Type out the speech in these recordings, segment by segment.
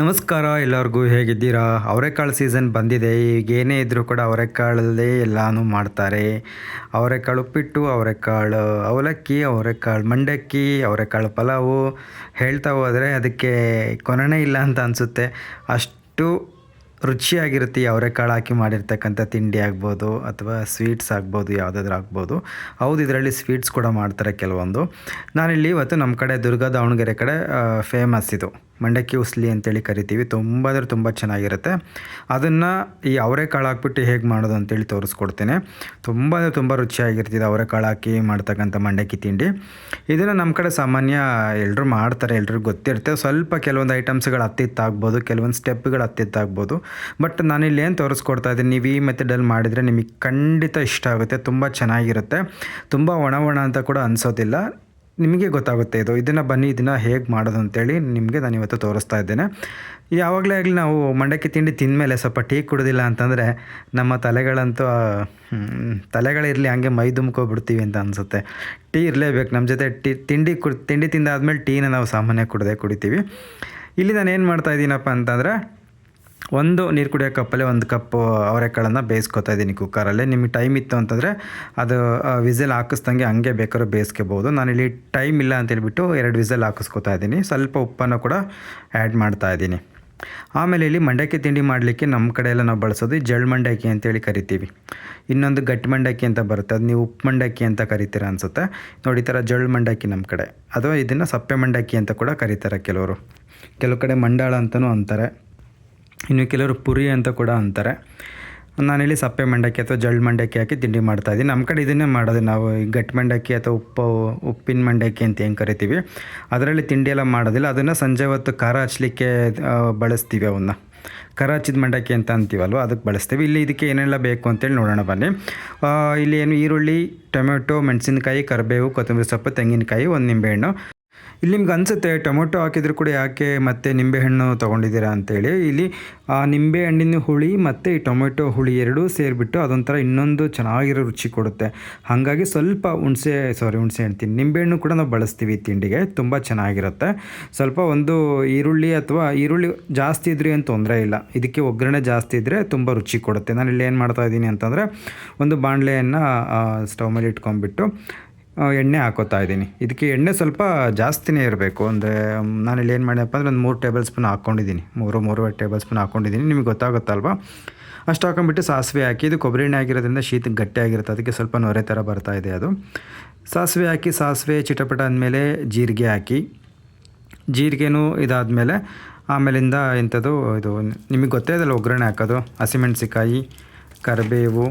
ನಮಸ್ಕಾರ, ಎಲ್ಲರಿಗೂ ಹೇಗಿದ್ದೀರಾ? ಅವರೆಕಾಳು ಸೀಸನ್ ಬಂದಿದೆ, ಈಗೇನೇ ಇದ್ದರೂ ಕೂಡ ಅವರೆಕಾಳಲ್ಲೇ ಎಲ್ಲನೂ ಮಾಡ್ತಾರೆ. ಅವರೆಕಾಳು ಉಪ್ಪಿಟ್ಟು, ಅವರೆಕಾಳು ಅವಲಕ್ಕಿ, ಅವರೆಕಾಳು ಮಂಡಕ್ಕಿ, ಅವರೆಕಾಳು ಪಲಾವು ಹೇಳ್ತಾ ಹೋದರೆ ಅದಕ್ಕೆ ಕೊನೆನೇ ಇಲ್ಲ ಅಂತ ಅನಿಸುತ್ತೆ. ಅಷ್ಟು ರುಚಿಯಾಗಿರುತ್ತೆ ಅವರೆಕಾಳು ಹಾಕಿ ಮಾಡಿರ್ತಕ್ಕಂಥ ತಿಂಡಿ ಆಗ್ಬೋದು ಅಥವಾ ಸ್ವೀಟ್ಸ್ ಆಗ್ಬೋದು, ಯಾವುದಾದ್ರೂ ಆಗ್ಬೋದು. ಹೌದು, ಇದರಲ್ಲಿ ಸ್ವೀಟ್ಸ್ ಕೂಡ ಮಾಡ್ತಾರೆ ಕೆಲವೊಂದು. ನಾನಿಲ್ಲಿ ಇವತ್ತು ನಮ್ಮ ಕಡೆ ದುರ್ಗಾ ದಾವಣಗೆರೆ ಕಡೆ ಫೇಮಸ್ ಇದು. ಮಂಡಕ್ಕಿ ಉಸ್ಲಿ ಅಂತೇಳಿ ಕರಿತೀವಿ. ತುಂಬ ಅಂದರೆ ತುಂಬ ಚೆನ್ನಾಗಿರುತ್ತೆ. ಅದನ್ನು ಈ ಅವರೆಕಾಳು ಹಾಕ್ಬಿಟ್ಟು ಹೇಗೆ ಮಾಡೋದು ಅಂತೇಳಿ ತೋರಿಸ್ಕೊಡ್ತೇನೆ. ತುಂಬ ಅಂದರೆ ತುಂಬ ರುಚಿಯಾಗಿರ್ತಿದೆ ಅವರೆಕಾಳು ಹಾಕಿ ಮಾಡ್ತಕ್ಕಂಥ ಮಂಡಕ್ಕಿ ತಿಂಡಿ. ಇದನ್ನು ನಮ್ಮ ಕಡೆ ಸಾಮಾನ್ಯ ಎಲ್ಲರೂ ಮಾಡ್ತಾರೆ ಎಲ್ಲರಿಗೂ ಗೊತ್ತಿರುತ್ತೆ. ಸ್ವಲ್ಪ ಕೆಲವೊಂದು ಐಟಮ್ಸ್ಗಳು ಹತ್ತಿತ್ತಾಗ್ಬೋದು ಕೆಲವೊಂದು ಸ್ಟೆಪ್ಗಳು ಹತ್ತಿತ್ತಾಗ್ಬೋದು ಬಟ್ ನಾನಿಲ್ಲಿ ಏನು ತೋರಿಸ್ಕೊಡ್ತಾ ಇದ್ದೀನಿ, ನೀವು ಈ ಮೆಥಡಲ್ಲಿ ಮಾಡಿದರೆ ನಿಮಗೆ ಖಂಡಿತ ಇಷ್ಟ ಆಗುತ್ತೆ, ತುಂಬ ಚೆನ್ನಾಗಿರುತ್ತೆ. ತುಂಬ ಒಣ ಒಣ ಅಂತ ಕೂಡ ಅನಿಸೋದಿಲ್ಲ. ನಿಮಗೆ ಗೊತ್ತಾಗುತ್ತೆ ಇದು, ಇದನ್ನು ಬನ್ನಿ, ಇದನ್ನು ಹೇಗೆ ಮಾಡೋದು ಅಂತೇಳಿ ನಿಮಗೆ ನಾನು ಇವತ್ತು ತೋರಿಸ್ತಾ ಇದ್ದೇನೆ. ಯಾವಾಗಲೇ ಆಗಲಿ ನಾವು ಮಂಡಕ್ಕಿ ತಿಂಡಿ ತಿಂದಮೇಲೆ ಸ್ವಲ್ಪ ಟೀ ಕುಡೋದಿಲ್ಲ ಅಂತಂದರೆ ನಮ್ಮ ತಲೆಗಳಂತೂ ತಲೆಗಳಿರಲಿ ಹಂಗೆ ಮೈ ದುಮ್ಕೋಬಿಡ್ತೀವಿ ಅಂತ ಅನಿಸುತ್ತೆ. ಟೀ ಇರಲೇಬೇಕು ನಮ್ಮ ಜೊತೆ ಟೀ, ತಿಂಡಿ ಕುಡ್, ತಿಂಡಿ ತಿಂದಾದ್ಮೇಲೆ ಟೀನ ನಾವು ಸಾಮಾನ್ಯ ಕುಡದೆ ಕುಡಿತೀವಿ. ಇಲ್ಲಿ ನಾನು ಏನು ಮಾಡ್ತಾ ಇದ್ದೀನಪ್ಪ ಅಂತಂದರೆ ಒಂದು ನೀರು ಕುಡಿಯೋ ಕಪ್ಪಲ್ಲೇ ಒಂದು ಕಪ್ ಅವರೆಕಾಳನ್ನು ಬೇಯಿಸ್ಕೊತಾ ಇದ್ದೀನಿ ಕುಕ್ಕರಲ್ಲಿ. ನಿಮಗೆ ಟೈಮ್ ಇತ್ತು ಅಂತಂದರೆ ಅದು ವಿಸಲ್ ಹಾಕಿಸ್ದಂಗೆ ಹಂಗೆ ಬೇಕಾದ್ರೂ ಬೇಯಿಸ್ಕೋಬೋದು. ನಾನಿಲ್ಲಿ ಟೈಮ್ ಇಲ್ಲ ಅಂತೇಳ್ಬಿಟ್ಟು ಎರಡು ವಿಸಲ್ ಹಾಕಿಸ್ಕೊತಾ ಇದ್ದೀನಿ. ಸ್ವಲ್ಪ ಉಪ್ಪನ್ನು ಕೂಡ ಆ್ಯಡ್ ಮಾಡ್ತಾ ಇದ್ದೀನಿ. ಆಮೇಲೆ ಇಲ್ಲಿ ಮಂಡಕ್ಕಿ ತಿಂಡಿ ಮಾಡಲಿಕ್ಕೆ ನಮ್ಮ ಕಡೆಯೆಲ್ಲ ನಾವು ಬಳಸೋದು ಜಳ್ ಮಂಡಕ್ಕಿ ಅಂತೇಳಿ ಕರಿತೀವಿ. ಇನ್ನೊಂದು ಗಟ್ಟಿ ಮಂಡಕ್ಕಿ ಅಂತ ಬರುತ್ತೆ. ಅದು ನೀವು ಉಪ್ಪು ಮಂಡಕ್ಕಿ ಅಂತ ಕರಿತೀರ ಅನಿಸುತ್ತೆ. ನೋಡಿ ಈ ಥರ ಜಳ್ ಮಂಡಕ್ಕಿ ನಮ್ಮ ಕಡೆ. ಅಥವಾ ಇದನ್ನು ಸಪ್ಪೆ ಮಂಡಕ್ಕಿ ಅಂತ ಕೂಡ ಕರೀತಾರೆ ಕೆಲವರು. ಕೆಲವು ಕಡೆ ಮಂಡಾಳ ಅಂತಲೂ ಅಂತಾರೆ. ಇನ್ನು ಕೆಲವರು ಪುರಿ ಅಂತ ಕೂಡ ಅಂತಾರೆ. ನಾನಿಲ್ಲಿ ಸಪ್ಪೆ ಮಂಡಕ್ಕಿ ಅಥವಾ ಜಳ್ ಮಂಡಕ್ಕಿ ಹಾಕಿ ತಿಂಡಿ ಮಾಡ್ತಾಯಿದ್ದೀನಿ ನಮ್ಮ ಕಡೆ ಇದನ್ನೇ ಮಾಡೋದು. ನಾವು ಈ ಗಟ್ಟಿ ಮಂಡಕ್ಕಿ ಅಥವಾ ಉಪ್ಪು, ಉಪ್ಪಿನ ಮಂಡಕ್ಕಿ ಅಂತ ಹೆಂಗೆ ಕರಿತೀವಿ, ಅದರಲ್ಲಿ ತಿಂಡಿ ಎಲ್ಲ ಮಾಡೋದಿಲ್ಲ. ಅದನ್ನು ಸಂಜೆ ಹೊತ್ತು ಖಾರ ಹಚ್ಚಲಿಕ್ಕೆ ಬಳಸ್ತೀವಿ ಅವನ್ನ. ಖಾರ ಹಚ್ಚಿದ ಮಂಡಕ್ಕಿ ಅಂತ ಅಂತೀವಲ್ವ? ಅದಕ್ಕೆ ಬಳಸ್ತೀವಿ. ಇಲ್ಲಿ ಇದಕ್ಕೆ ಏನೆಲ್ಲ ಬೇಕು ಅಂತೇಳಿ ನೋಡೋಣ, ಬನ್ನಿ. ಇಲ್ಲಿ ಏನು ಈರುಳ್ಳಿ, ಟೊಮೆಟೊ, ಮೆಣಸಿನಕಾಯಿ, ಕರಿಬೇವು, ಕೊತ್ತಂಬರಿ ಸೊಪ್ಪು, ತೆಂಗಿನಕಾಯಿ, ಒಂದು ನಿಂಬೆಹಣ್ಣು. ಇಲ್ಲಿ ನಿಮ್ಗೆ ಅನಿಸುತ್ತೆ ಟೊಮೊಟೊ ಹಾಕಿದ್ರು ಕೂಡ ಯಾಕೆ ಮತ್ತೆ ನಿಂಬೆಹಣ್ಣು ತೊಗೊಂಡಿದ್ದೀರಾ ಅಂತೇಳಿ. ಇಲ್ಲಿ, ಆ, ನಿಂಬೆಹಣ್ಣಿನ ಹುಳಿ ಮತ್ತು ಈ ಟೊಮೆಟೊ ಹುಳಿ ಎರಡೂ ಸೇರಿಬಿಟ್ಟು ಅದೊಂಥರ ಇನ್ನೊಂದು ಚೆನ್ನಾಗಿರೋ ರುಚಿ ಕೊಡುತ್ತೆ. ಹಾಗಾಗಿ ಸ್ವಲ್ಪ ಹುಣಸೆ ಸಾರಿ ಹುಣಸೆ ಹೇಳ್ತೀನಿ. ನಿಂಬೆಹಣ್ಣು ಕೂಡ ನಾವು ಬಳಸ್ತೀವಿ ತಿಂಡಿಗೆ, ತುಂಬ ಚೆನ್ನಾಗಿರುತ್ತೆ. ಸ್ವಲ್ಪ ಒಂದು ಈರುಳ್ಳಿ ಅಥವಾ ಈರುಳ್ಳಿ ಜಾಸ್ತಿ ಇದ್ರೆ ಏನು ತೊಂದರೆ ಇಲ್ಲ. ಇದಕ್ಕೆ ಒಗ್ಗರಣೆ ಜಾಸ್ತಿ ಇದ್ದರೆ ತುಂಬ ರುಚಿ ಕೊಡುತ್ತೆ. ನಾನು ಇಲ್ಲಿ ಏನು ಮಾಡ್ತಾ ಇದ್ದೀನಿ ಅಂತಂದರೆ, ಒಂದು ಬಾಣಲೆಯನ್ನು ಸ್ಟವ್ ಮೇಲೆ ಇಟ್ಕೊಂಡ್ಬಿಟ್ಟು ಎಣ್ಣೆ ಹಾಕೋತಾ ಇದ್ದೀನಿ. ಇದಕ್ಕೆ ಎಣ್ಣೆ ಸ್ವಲ್ಪ ಜಾಸ್ತಿನೇ ಇರಬೇಕು. ಅಂದರೆ ನಾನಿಲ್ಲಿ ಏನು ಮಾಡಿದಪ್ಪ ಅಂದರೆ ಒಂದು ಮೂರು ಟೇಬಲ್ ಸ್ಪೂನ್ ಹಾಕ್ಕೊಂಡಿದ್ದೀನಿ ಮೂರು, ಮೂರುವರೆ ಟೇಬಲ್ ಸ್ಪೂನ್ ಹಾಕ್ಕೊಂಡಿದ್ದೀನಿ ನಿಮಗೆ ಗೊತ್ತಾಗುತ್ತಲ್ವಾ? ಅಷ್ಟು ಹಾಕೊಂಡ್ಬಿಟ್ಟು ಸಾಸಿವೆ ಹಾಕಿ, ಇದು ಕೊಬ್ಬರಿ ಎಣ್ಣೆ ಆಗಿರೋದ್ರಿಂದ ಶೀತ ಗಟ್ಟಿ ಆಗಿರುತ್ತೆ ಅದಕ್ಕೆ ಸ್ವಲ್ಪ ನೊರೆ ಥರ ಬರ್ತಾ ಇದೆ ಅದು. ಸಾಸಿವೆ ಹಾಕಿ, ಸಾಸಿವೆ ಚಿಟಪಟ ಅಂದಮೇಲೆ ಜೀರಿಗೆ ಹಾಕಿ. ಜೀರಿಗೆನೂ ಇದಾದಮೇಲೆ ಆಮೇಲಿಂದ ಇಂಥದ್ದು ಇದು, ನಿಮಗೆ ಗೊತ್ತೇ ಇದಲ್ಲ ಒಗ್ಗರಣೆ ಹಾಕೋದು. ಹಸಿಮೆಣಸಿಕಾಯಿ ಕರಿಬೇವು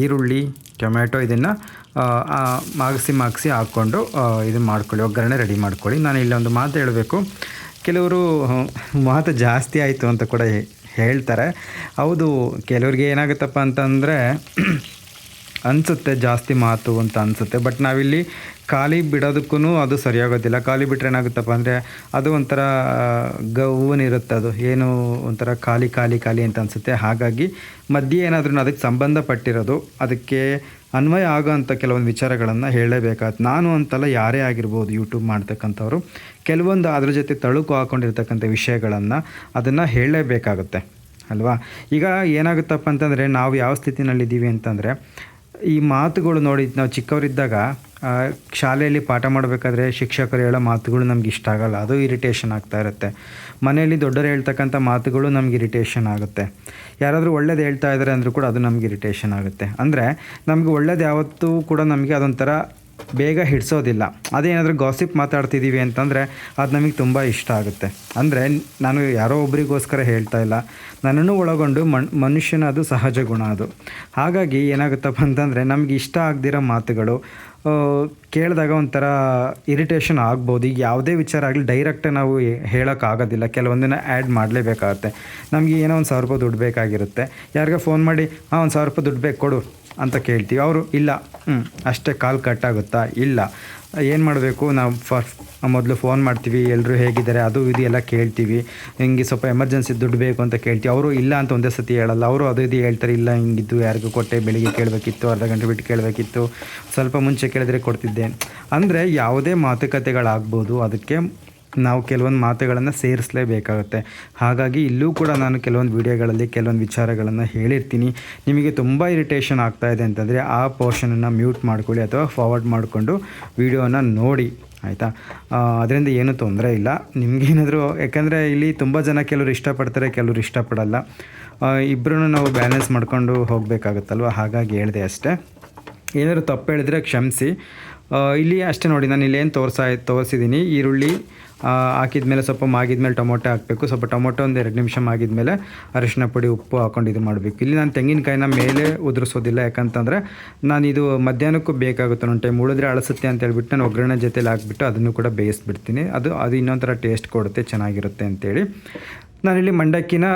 ಈರುಳ್ಳಿ ಟೊಮೆಟೊ ಇದನ್ನು ಮಾಗಿಸಿ ಮಾಗಿಸಿ ಹಾಕ್ಕೊಂಡು ಇದು ಮಾಡ್ಕೊಳ್ಳಿ. ಒಗ್ಗರಣೆ ರೆಡಿ ಮಾಡ್ಕೊಳ್ಳಿ. ನಾನು ಇಲ್ಲೊಂದು ಮಾತು ಹೇಳಬೇಕು. ಕೆಲವರು ಮಾತು ಜಾಸ್ತಿ ಆಯಿತು ಅಂತ ಕೂಡ ಹೇಳ್ತಾರೆ. ಹೌದು, ಕೆಲವ್ರಿಗೆ ಏನಾಗುತ್ತಪ್ಪ ಅಂತಂದರೆ ಅನಿಸುತ್ತೆ ಜಾಸ್ತಿ ಮಾತು ಅಂತ ಅನಿಸುತ್ತೆ. ಬಟ್ ನಾವಿಲ್ಲಿ ಖಾಲಿ ಬಿಡೋದಕ್ಕೂ ಅದು ಸರಿಯಾಗೋದಿಲ್ಲ. ಖಾಲಿ ಬಿಟ್ಟರೆ ಏನಾಗುತ್ತಪ್ಪ ಅಂದರೆ ಅದು ಒಂಥರ ಗೌವನಿರುತ್ತೆ ಅದು. ಏನು ಒಂಥರ ಖಾಲಿ ಖಾಲಿ ಖಾಲಿ ಅಂತ ಅನಿಸುತ್ತೆ. ಹಾಗಾಗಿ ಮಧ್ಯೆ ಏನಾದ್ರೂ ಅದಕ್ಕೆ ಸಂಬಂಧಪಟ್ಟಿರೋದು, ಅದಕ್ಕೆ ಅನ್ವಯ ಆಗೋವಂಥ ಕೆಲವೊಂದು ವಿಚಾರಗಳನ್ನು ಹೇಳಲೇಬೇಕಾಗುತ್ತೆ. ನಾನು ಅಂತಲ್ಲ ಯಾರೇ ಆಗಿರ್ಬೋದು ಯೂಟ್ಯೂಬ್ ಮಾಡ್ತಕ್ಕಂಥವ್ರು, ಕೆಲವೊಂದು ಅದ್ರ ಜೊತೆ ತಳುಕು ಹಾಕ್ಕೊಂಡಿರ್ತಕ್ಕಂಥ ವಿಷಯಗಳನ್ನು ಅದನ್ನು ಹೇಳಲೇಬೇಕಾಗುತ್ತೆ. ಅಲ್ವಾ? ಈಗ ಏನಾಗುತ್ತಪ್ಪ ಅಂತಂದರೆ, ನಾವು ಯಾವ ಸ್ಥಿತಿನಲ್ಲಿದ್ದೀವಿ ಅಂತಂದರೆ ಈ ಮಾತುಗಳು ನೋಡಿ, ನಾವು ಚಿಕ್ಕವರಿದ್ದಾಗ ಶಾಲೆಯಲ್ಲಿ ಪಾಠ ಮಾಡಬೇಕಾದ್ರೆ ಶಿಕ್ಷಕರು ಹೇಳೋ ಮಾತುಗಳು ನಮ್ಗೆ ಇಷ್ಟ ಆಗಲ್ಲ. ಅದು ಇರಿಟೇಷನ್ ಆಗ್ತಾ ಇರುತ್ತೆ. ಮನೆಯಲ್ಲಿ ದೊಡ್ಡವರು ಹೇಳ್ತಕ್ಕಂಥ ಮಾತುಗಳು ನಮ್ಗೆ ಇರಿಟೇಷನ್ ಆಗುತ್ತೆ. ಯಾರಾದರೂ ಒಳ್ಳೇದು ಹೇಳ್ತಾ ಇದ್ದಾರೆ ಅಂದರೂ ಕೂಡ ಅದು ನಮ್ಗೆ ಇರಿಟೇಷನ್ ಆಗುತ್ತೆ. ಅಂದರೆ, ನಮಗೆ ಒಳ್ಳೇದು ಯಾವತ್ತೂ ಕೂಡ ನಮಗೆ ಅದೊಂಥರ ಬೇಗ ಹಿಡಿಸೋದಿಲ್ಲ. ಅದೇನಾದರೂ ಗಾಸಿಪ್ ಮಾತಾಡ್ತಿದ್ದೀವಿ ಅಂತಂದರೆ ಅದು ನಮಗೆ ತುಂಬ ಇಷ್ಟ ಆಗುತ್ತೆ. ಅಂದರೆ ನಾನು ಯಾರೋ ಒಬ್ಬರಿಗೋಸ್ಕರ ಹೇಳ್ತಾ ಇಲ್ಲ. ನನ್ನನ್ನು ಒಳಗೊಂಡು ಮನ್, ಮನುಷ್ಯನ ಅದು ಸಹಜ ಗುಣ ಅದು. ಹಾಗಾಗಿ ಏನಾಗುತ್ತಪ್ಪ ಅಂತಂದರೆ ನಮಗೆ ಇಷ್ಟ ಆಗದಿರೋ ಮಾತುಗಳು ಕೇಳಿದಾಗ ಒಂಥರ ಇರಿಟೇಷನ್ ಆಗ್ಬೋದು. ಈಗ ಯಾವುದೇ ವಿಚಾರ ಆಗಲಿ ಡೈರೆಕ್ಟಾಗಿ ನಾವು ಹೇಳೋಕ್ಕಾಗೋದಿಲ್ಲ. ಕೆಲವೊಂದನ್ನ ಆ್ಯಡ್ ಮಾಡಲೇಬೇಕಾಗತ್ತೆ. ನಮಗೆ ಏನೋ ಒಂದು ಸಾವಿರ ರೂಪಾಯಿ ದುಡ್ಡು ಬೇಕಾಗಿರುತ್ತೆ. ಯಾರಿಗ ಫೋನ್ ಮಾಡಿ, ಹಾಂ, ಒಂದು ಸಾವಿರ ರೂಪಾಯಿ ದುಡ್ಡು ಬೇಕು, ಕೊಡು. ಅಂತ ಕೇಳ್ತೀವಿ. ಅವರು, ಇಲ್ಲ ಹ್ಞೂ ಅಷ್ಟೇ ಕಾಲ್ ಕಟ್ಟಾಗುತ್ತಾ? ಇಲ್ಲ. ಏನು ಮಾಡಬೇಕು? ನಾವು ಫರ್ ಮೊದಲು ಫೋನ್ ಮಾಡ್ತೀವಿ. ಎಲ್ಲರೂ ಹೇಗಿದ್ದಾರೆ? ಅದು, ಇದು ಎಲ್ಲ ಕೇಳ್ತೀವಿ. ಹಿಂಗೆ ಸ್ವಲ್ಪ ಎಮರ್ಜೆನ್ಸಿ ದುಡ್ಡು ಬೇಕು ಅಂತ ಕೇಳ್ತೀವಿ. ಅವರು ಇಲ್ಲ ಅಂತ ಒಂದೇ ಸತಿ ಹೇಳಲ್ಲ. ಅವರು ಅದು ಇದು ಹೇಳ್ತಾರೆ, ಇಲ್ಲ ಹಿಂಗಿದ್ದು ಯಾರಿಗೂ ಕೊಟ್ಟೆ, ಬೆಳಿಗ್ಗೆ ಕೇಳಬೇಕಿತ್ತು. ಅರ್ಧ ಗಂಟೆ ಬಿಟ್ಟು ಕೇಳಬೇಕಿತ್ತು. ಸ್ವಲ್ಪ ಮುಂಚೆ ಕೇಳಿದ್ರೆ ಕೊಡ್ತಿದ್ದೆ. ಅಂದರೆ ಯಾವುದೇ ಮಾತುಕತೆಗಳಾಗ್ಬೋದು, ಅದಕ್ಕೆ ನಾವು ಕೆಲವೊಂದು ಮಾತುಗಳನ್ನು ಸೇರಿಸಲೇಬೇಕಾಗುತ್ತೆ. ಹಾಗಾಗಿ ಇಲ್ಲೂ ಕೂಡ ನಾನು ಕೆಲವೊಂದು ವಿಡಿಯೋಗಳಲ್ಲಿ ಕೆಲವೊಂದು ವಿಚಾರಗಳನ್ನು ಹೇಳಿರ್ತೀನಿ. ನಿಮಗೆ ತುಂಬ ಇರಿಟೇಷನ್ ಆಗ್ತಾ ಇದೆ ಅಂತಂದರೆ ಆ ಪೋರ್ಷನನ್ನು ಮ್ಯೂಟ್ ಮಾಡ್ಕೊಳ್ಳಿ ಅಥವಾ ಫಾರ್ವರ್ಡ್ ಮಾಡಿಕೊಂಡು ವಿಡಿಯೋನ ನೋಡಿ, ಆಯಿತಾ? ಅದರಿಂದ ಏನೂ ತೊಂದರೆ ಇಲ್ಲ. ನಿಮಗೇನಾದರೂ, ಯಾಕಂದರೆ ಇಲ್ಲಿ ತುಂಬ ಜನ ಕೆಲವರು ಇಷ್ಟಪಡ್ತಾರೆ, ಕೆಲವರು ಇಷ್ಟಪಡಲ್ಲ. ಇಬ್ಬರೂ ನಾವು ಬ್ಯಾಲೆನ್ಸ್ ಮಾಡ್ಕೊಂಡು ಹೋಗಬೇಕಾಗುತ್ತಲ್ವ? ಹಾಗಾಗಿ ಹೇಳಿದೆ ಅಷ್ಟೇ. ಏನಾದರೂ ತಪ್ಪು ಹೇಳಿದ್ರೆ ಕ್ಷಮಿಸಿ. ಇಲ್ಲಿ ಅಷ್ಟೇ ನೋಡಿ, ನಾನು ಇಲ್ಲೇನು ತೋರಿಸ ತೋರಿಸಿದ್ದೀನಿ ಈರುಳ್ಳಿ ಹಾಕಿದ್ಮೇಲೆ ಸ್ವಲ್ಪ ಮಾಗಿದ ಮೇಲೆ ಟೊಮೊಟೊ ಹಾಕಬೇಕು. ಸ್ವಲ್ಪ ಟೊಮೊಟೊ ಒಂದು ಎರಡು ನಿಮಿಷ ಮೇಲೆ ಅರಿಶಿನ ಪುಡಿ, ಉಪ್ಪು ಹಾಕೊಂಡು ಇದು ಮಾಡಬೇಕು. ಇಲ್ಲಿ ನಾನು ತೆಂಗಿನಕಾಯಿನ ಮೇಲೆ ಉದುರಿಸೋದಿಲ್ಲ. ಯಾಕಂತಂದರೆ ನಾನು ಇದು ಮಧ್ಯಾಹ್ನಕ್ಕೂ ಬೇಕಾಗುತ್ತೆ. ಒಂದು ಟೈಮ್ ಉಳಿದ್ರೆ ಅಳಸುತ್ತೆ ಅಂತ ಹೇಳ್ಬಿಟ್ಟು ನಾನು ಒಗ್ಗರಣೆ ಜೊತೆಲಿ ಹಾಕ್ಬಿಟ್ಟು ಅದನ್ನು ಕೂಡ ಬೇಯಿಸ್ಬಿಡ್ತೀನಿ. ಅದು ಅದು ಇನ್ನೊಂಥರ ಟೇಸ್ಟ್ ಕೊಡುತ್ತೆ, ಚೆನ್ನಾಗಿರುತ್ತೆ ಅಂತೇಳಿ. ನಾನಿಲ್ಲಿ ಮಂಡಕ್ಕಿನ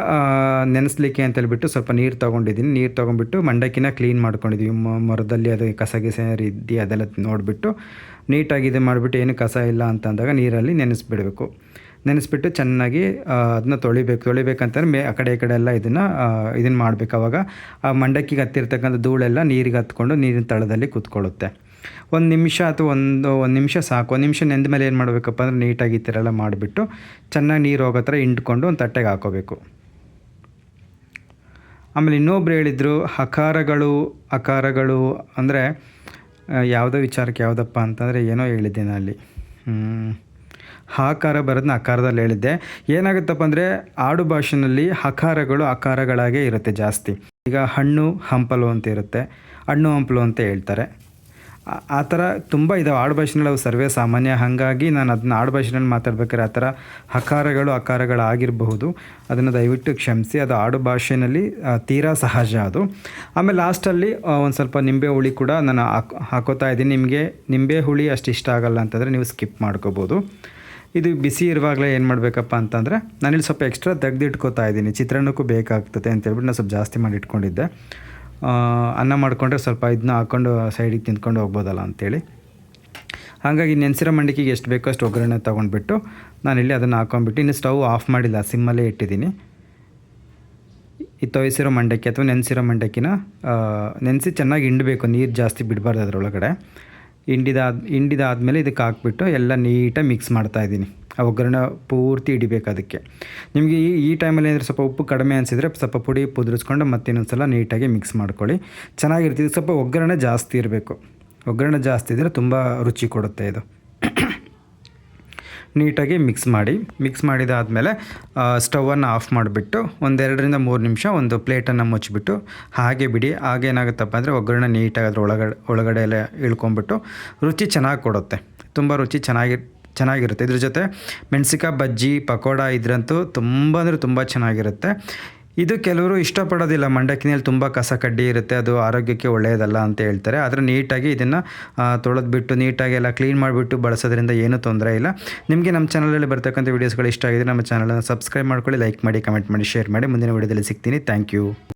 ನೆನೆಸ್ಲಿಕ್ಕೆ ಅಂತ ಹೇಳ್ಬಿಟ್ಟು ಸ್ವಲ್ಪ ನೀರು ತೊಗೊಂಡಿದ್ದೀನಿ. ನೀರು ತೊಗೊಂಡ್ಬಿಟ್ಟು ಮಂಡಕ್ಕಿನ ಕ್ಲೀನ್ ಮಾಡ್ಕೊಂಡಿದ್ದೀವಿ ಮರದಲ್ಲಿ ಅದು ಕಸ ಗಿಸ ರೀತಿ ಅದೆಲ್ಲ ನೋಡಿಬಿಟ್ಟು ನೀಟಾಗಿ ಇದು ಮಾಡಿಬಿಟ್ಟು ಏನು ಕಸ ಇಲ್ಲ ಅಂತ ಅಂದಾಗ ನೀರಲ್ಲಿ ನೆನೆಸ್ಬಿಡಬೇಕು. ನೆನೆಸ್ಬಿಟ್ಟು ಚೆನ್ನಾಗಿ ಅದನ್ನ ತೊಳಿಬೇಕು. ತೊಳಿಬೇಕಂತಂದ್ರೆ ಮೇ, ಆ ಕಡೆ ಈ ಕಡೆ ಎಲ್ಲ ಇದನ್ನು ಇದನ್ನು ಮಾಡಬೇಕು ಅವಾಗ. ಆ ಮಂಡಕ್ಕಿಗೆ ಹತ್ತಿರ್ತಕ್ಕಂಥ ಧೂಳೆಲ್ಲ ನೀರಿಗೆ ಹತ್ಕೊಂಡು ನೀರಿನ ತಳದಲ್ಲಿ ಕೂತ್ಕೊಳ್ಳುತ್ತೆ. ಒಂದು ನಿಮಿಷ ಅಥವಾ ಒಂದು ಒಂದು ನಿಮಿಷ ಸಾಕು. ಒಂದು ನಿಮಿಷ ನೆಂದ ಮೇಲೆ ಏನು ಮಾಡಬೇಕಪ್ಪ ಅಂದರೆ ನೀಟಾಗಿ ಈ ಥರ ಎಲ್ಲ ಮಾಡಿಬಿಟ್ಟು ಚೆನ್ನಾಗಿ ನೀರು ಹೋಗೋ ಥರ ಹಿಂಡ್ಕೊಂಡು ಒಂದು ತಟ್ಟೆಗೆ ಹಾಕೋಬೇಕು. ಆಮೇಲೆ ಇನ್ನೊಬ್ರು ಹೇಳಿದರು ಹಕಾರಗಳು ಅಕಾರಗಳು ಅಂದರೆ ಯಾವುದೋ ವಿಚಾರಕ್ಕೆ ಯಾವುದಪ್ಪ ಅಂತಂದರೆ ಏನೋ ಹೇಳಿದ್ದೆ ನಾನು ಅಲ್ಲಿ. ಹಾಕಾರ ಬರೋದನ್ನ ಅಕಾರದಲ್ಲಿ ಹೇಳಿದ್ದೆ. ಏನಾಗುತ್ತಪ್ಪ ಅಂದರೆ, ಆಡು ಭಾಷೆನಲ್ಲಿ ಹಕಾರಗಳು ಅಕಾರಗಳಾಗೇ ಇರುತ್ತೆ ಜಾಸ್ತಿ. ಈಗ ಹಣ್ಣು, ಹಂಪಲು ಅಂತ ಇರುತ್ತೆ. ಹಣ್ಣು, ಹಂಪಲು ಅಂತ ಹೇಳ್ತಾರೆ. ಆ- ಥರ ತುಂಬ ಇದಾವೆ. ಆಡು ಭಾಷೆನಲ್ಲಿ ಅವು ಸರ್ವೇ ಸಾಮಾನ್ಯ. ಹಾಗಾಗಿ ನಾನು ಅದನ್ನ ಆಡು ಭಾಷೆನಲ್ಲಿ ಮಾತಾಡ್ಬೇಕಾದ್ರೆ ಆ ಥರ ಹಕಾರಗಳು ಅಕಾರಗಳಾಗಿರಬಹುದು. ಅದನ್ನು ದಯವಿಟ್ಟು ಕ್ಷಮಿಸಿ. ಅದು ಆಡು ಭಾಷೆಯಲ್ಲಿ ತೀರಾ ಸಹಜ ಅದು. ಆಮೇಲೆ ಲಾಸ್ಟಲ್ಲಿ ಒಂದು ಸ್ವಲ್ಪ ನಿಂಬೆ ಹುಳಿ ಕೂಡ ನಾನು ಹಾಕ್, ಹಾಕೋತಾ ಇದ್ದೀನಿ. ನಿಮಗೆ ನಿಂಬೆ ಹುಳಿ ಅಷ್ಟು ಇಷ್ಟ ಆಗಲ್ಲ ಅಂತಂದರೆ ನೀವು ಸ್ಕಿಪ್ ಮಾಡ್ಕೋಬೋದು. ಇದು ಬಿಸಿ ಇರುವಾಗಲೇ ಏನು ಮಾಡಬೇಕಪ್ಪ ಅಂತಂದರೆ, ನಾನಿಲ್ಲಿ ಸ್ವಲ್ಪ ಎಕ್ಸ್ಟ್ರಾ ತೆಗೆದಿಟ್ಕೋತಾ ಇದ್ದೀನಿ. ಚಿತ್ರಾನ್ನಕ್ಕೂ ಬೇಕಾಗ್ತದೆ ಅಂತ ಹೇಳ್ಬಿಟ್ಟು ನಾನು ಸ್ವಲ್ಪ ಜಾಸ್ತಿ ಮಾಡಿ ಇಟ್ಕೊಂಡಿದ್ದೆ. ಅನ್ನ ಮಾಡಿಕೊಂಡ್ರೆ ಸ್ವಲ್ಪ ಇದನ್ನ ಹಾಕ್ಕೊಂಡು ಸೈಡಿಗೆ ತಿಂದ್ಕೊಂಡು ಹೋಗ್ಬೋದಲ್ಲ ಅಂತೇಳಿ. ಹಾಗಾಗಿ ನೆನೆಸಿರೋ ಮಂಡಕ್ಕಿಗೆ ಎಷ್ಟು ಬೇಕೋ ಅಷ್ಟು ಒಗ್ಗರಣೆ ತೊಗೊಂಡ್ಬಿಟ್ಟು ನಾನಿಲ್ಲಿ ಅದನ್ನು ಹಾಕೊಂಡ್ಬಿಟ್ಟು ಇನ್ನು ಸ್ಟವ್ ಆಫ್ ಮಾಡಿಲ್ಲ, ಸಿಮ್ಮಲ್ಲೇ ಇಟ್ಟಿದ್ದೀನಿ. ಈ ತೊಯ್ಸಿರೋ ಮಂಡಕ್ಕಿ ಅಥವಾ ನೆನೆಸಿರೋ ಮಂಡಕ್ಕಿನ ನೆನೆಸಿ ಚೆನ್ನಾಗಿ ಹಿಂಡಬೇಕು, ನೀರು ಜಾಸ್ತಿ ಬಿಡಬಾರ್ದು ಅದರೊಳಗಡೆ. ಹಿಂಡಿದಾದ, ಹಿಂಡಿದಾದ್ಮೇಲೆ ಇದಕ್ಕೆ ಹಾಕ್ಬಿಟ್ಟು ಎಲ್ಲ ನೀಟಾಗಿ ಮಿಕ್ಸ್ ಮಾಡ್ತಾಯಿದ್ದೀನಿ ಆ ಒಗ್ಗರಣೆ ಪೂರ್ತಿ ಹಿಡಿಬೇಕು ಅದಕ್ಕೆ. ನಿಮಗೆ ಈ ಈ ಟೈಮಲ್ಲಿ ಏನಾದರೂ ಸ್ವಲ್ಪ ಉಪ್ಪು ಕಡಿಮೆ ಅನಿಸಿದರೆ ಸ್ವಲ್ಪ ಪುಡಿ ಪುದ್ರಿಸ್ಕೊಂಡು ಮತ್ತೆ ಇನ್ನೊಂದ್ಸಲ ನೀಟಾಗಿ ಮಿಕ್ಸ್ ಮಾಡ್ಕೊಳ್ಳಿ. ಚೆನ್ನಾಗಿರ್ತಿದ್ದು ಸ್ವಲ್ಪ ಒಗ್ಗರಣೆ ಜಾಸ್ತಿ ಇರಬೇಕು. ಒಗ್ಗರಣೆ ಜಾಸ್ತಿ ಇದ್ದರೆ ತುಂಬ ರುಚಿ ಕೊಡುತ್ತೆ ಇದು. ನೀಟಾಗಿ ಮಿಕ್ಸ್ ಮಾಡಿ. ಮಿಕ್ಸ್ ಮಾಡಿದಾದಮೇಲೆ ಸ್ಟವನ್ನು ಆಫ್ ಮಾಡಿಬಿಟ್ಟು ಒಂದೆರಡರಿಂದ ಮೂರು ನಿಮಿಷ ಒಂದು ಪ್ಲೇಟನ್ನು ಮುಚ್ಚಿಬಿಟ್ಟು, ಹಾಗೆ ಬಿಡಿ. ಹಾಗೇನಾಗುತ್ತಪ್ಪ ಅಂದರೆ ಒಗ್ಗರಣೆ ನೀಟಾಗಿ ಅದ್ರ ಒಳಗಡೆ ಒಳಗಡೆ ಎಲ್ಲ ಇಳ್ಕೊಂಬಿಟ್ಟು ರುಚಿ ಚೆನ್ನಾಗಿ ಕೊಡುತ್ತೆ. ತುಂಬ ರುಚಿ ಚೆನ್ನಾಗಿ, ಚೆನ್ನಾಗಿರುತ್ತೆ. ಇದ್ರ ಜೊತೆ ಮೆಣಸಿಕಾಯಿ ಬಜ್ಜಿ, ಪಕೋಡ ಇದ್ರಂತೂ ತುಂಬ ಅಂದರೆ ತುಂಬ ಚೆನ್ನಾಗಿರುತ್ತೆ. ಇದು ಕೆಲವರು ಇಷ್ಟಪಡೋದಿಲ್ಲ. ಮಂಡಕ್ಕಿನಲ್ಲಿ ತುಂಬ ಕಸ ಕಡ್ಡಿ ಇರುತ್ತೆ. ಅದು ಆರೋಗ್ಯಕ್ಕೆ ಒಳ್ಳೆಯದಲ್ಲ ಅಂತ ಹೇಳ್ತಾರೆ. ಆದರೆ ನೀಟಾಗಿ ಇದನ್ನು ತೊಳೆದ್ಬಿಟ್ಟು, ನೀಟಾಗಿ ಎಲ್ಲ ಕ್ಲೀನ್ ಮಾಡಿಬಿಟ್ಟು ಬಳಸೋದ್ರಿಂದ ಏನೂ ತೊಂದರೆ ಇಲ್ಲ. ನಿಮಗೆ ನಮ್ಮ ಚಾನಲಲ್ಲಿ ಬರ್ತಕ್ಕಂಥ ವೀಡಿಯೋಸ್ಗಳು ಇಷ್ಟ ಆಗಿದೆ ನಮ್ಮ ಚಾನಲನ್ನು ಸಬ್ಸ್ಕ್ರೈಬ್ ಮಾಡ್ಕೊಳ್ಳಿ ಲೈಕ್ ಮಾಡಿ ಕಮೆಂಟ್ ಮಾಡಿ ಶೇರ್ ಮಾಡಿ. ಮುಂದಿನ ವೀಡಿಯೋದಲ್ಲಿ ಸಿಗ್ತೀನಿ. Thank you